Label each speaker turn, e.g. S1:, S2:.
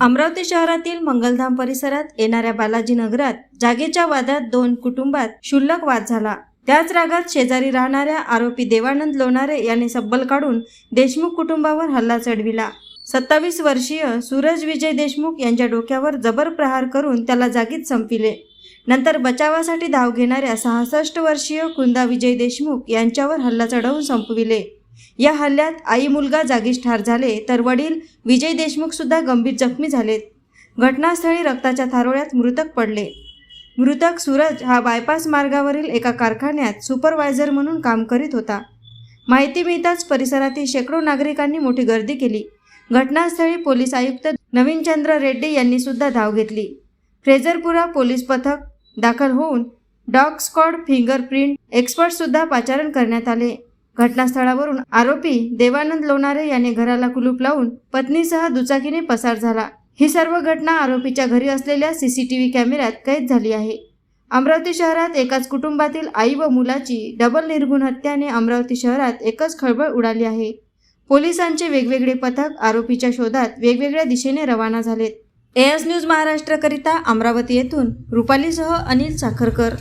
S1: अमरावती शहरातील मंगलधाम परिसरात येणाऱ्या बालाजी नगरात जागेच्या वादात दोन कुटुंबात क्षुल्लक वाद झाला. त्याच रागात शेजारी राहणाऱ्या आरोपी देवानंद लोणारे याने सब्बल काढून देशमुख कुटुंबावर हल्ला चढविला. सत्तावीस वर्षीय सूरज विजय देशमुख यांच्या डोक्यावर जबर प्रहार करून त्याला जागीच संपिले नंतर बचावासाठी धाव घेणाऱ्या सहासष्ट वर्षीय कुंदा विजय देशमुख यांच्यावर हल्ला चढवून संपविले. या हल्ल्यात आई मुलगा जागीच ठार झाले तर वडील विजय देशमुखसुद्धा गंभीर जखमी झालेत. घटनास्थळी रक्ताच्या थारोळ्यात मृतक पडले. मृतक सूरज हा बायपास मार्गावरील एका कारखान्यात सुपरवायझर म्हणून काम करीत होता. माहिती मिळताच परिसरातील शेकडो नागरिकांनी मोठी गर्दी केली. घटनास्थळी पोलीस आयुक्त नवीनचंद्र रेड्डी यांनी सुद्धा धाव घेतली. फ्रेझरपुरा पोलीस पथक दाखल होऊन डॉग स्कॉड फिंगरप्रिंट एक्सपर्टसुद्धा पाचारण करण्यात आले. घटनास्थळावरून आरोपी देवानंद लोणारे याने घराला कुलूप लावून पत्नीसह दुचाकीने पसार झाला. ही सर्व घटना आरोपीच्या घरी असलेल्या सीसीटीव्ही कॅमेऱ्यात कैद झाली आहे. अमरावती शहरात एकाच कुटुंबातील आई व मुलाची डबल निर्गुण हत्याने अमरावती शहरात एकच खळबळ उडाली आहे. पोलिसांचे वेगवेगळे पथक आरोपीच्या शोधात वेगवेगळ्या दिशेने रवाना झालेत. एएस न्यूज महाराष्ट्रकरिता अमरावती येथून रुपालीसह अनिल साखरकर.